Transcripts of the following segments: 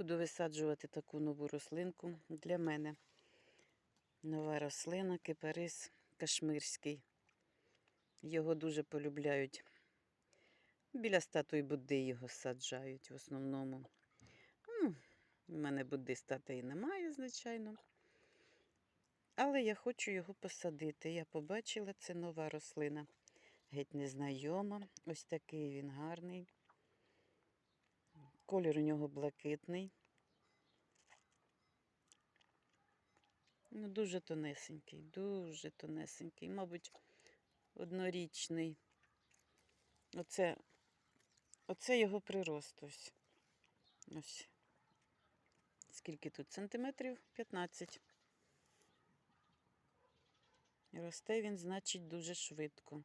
Буду висаджувати таку нову рослинку для мене. Нова рослина, кипарис кашмирський. Його дуже полюбляють. Біля статуї Будди його саджають в основному. Ну, у мене Будди статуї немає, звичайно. Але я хочу його посадити. Я побачила, це нова рослина. Геть незнайома. Ось такий він гарний. Колір у нього блакитний. Ну, дуже тонесенький, дуже тонесенький. Мабуть, однорічний. Оце, оце його прирост ось. Ось. Скільки тут? Сантиметрів 15. Росте він, значить, дуже швидко.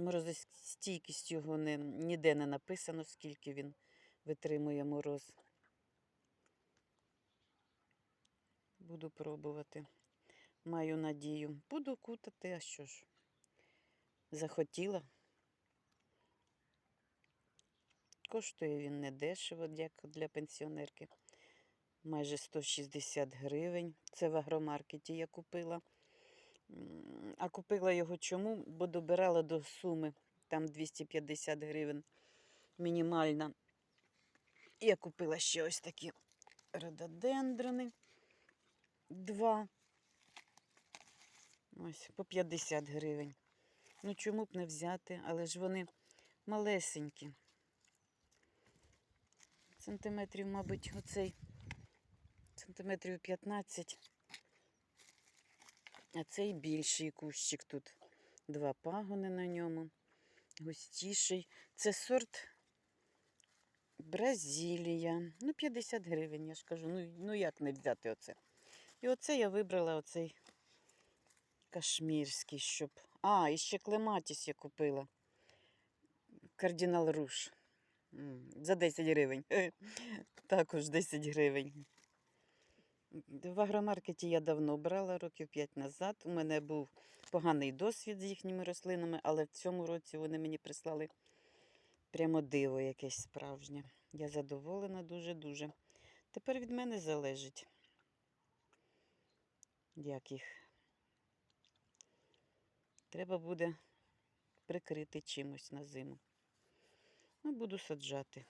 Морозостійкість його не, ніде не написано, скільки він витримує мороз. Буду пробувати. Маю надію. Буду кутати, а що ж? Захотіла. Коштує він не дешево, як для пенсіонерки. Майже 160 гривень. Це в агромаркеті я купила. А купила його чому? Бо добирала до суми. Там 250 гривень мінімальна. Я купила ще ось такі рододендрони. Два. Ось по 50 гривень. Ну чому б не взяти? Але ж вони малесенькі. Сантиметрів, мабуть, оцей сантиметрів 15. А цей більший кущик тут. Два пагони на ньому. Густіший. Це сорт Бразилія. Ну, 50 гривень, я ж кажу. Ну, ну як не взяти оце? І оце я вибрала оцей кашмірський, щоб. А, і ще клематіс я купила. Кардинал Руш. За 10 гривень. Також 10 гривень. В агромаркеті я давно брала, років 5 назад. У мене був поганий досвід з їхніми рослинами, але в цьому році вони мені прислали прямо диво якесь справжнє. Я задоволена дуже-дуже. Тепер від мене залежить, як їх. Треба буде прикрити чимось на зиму. Ну, буду саджати.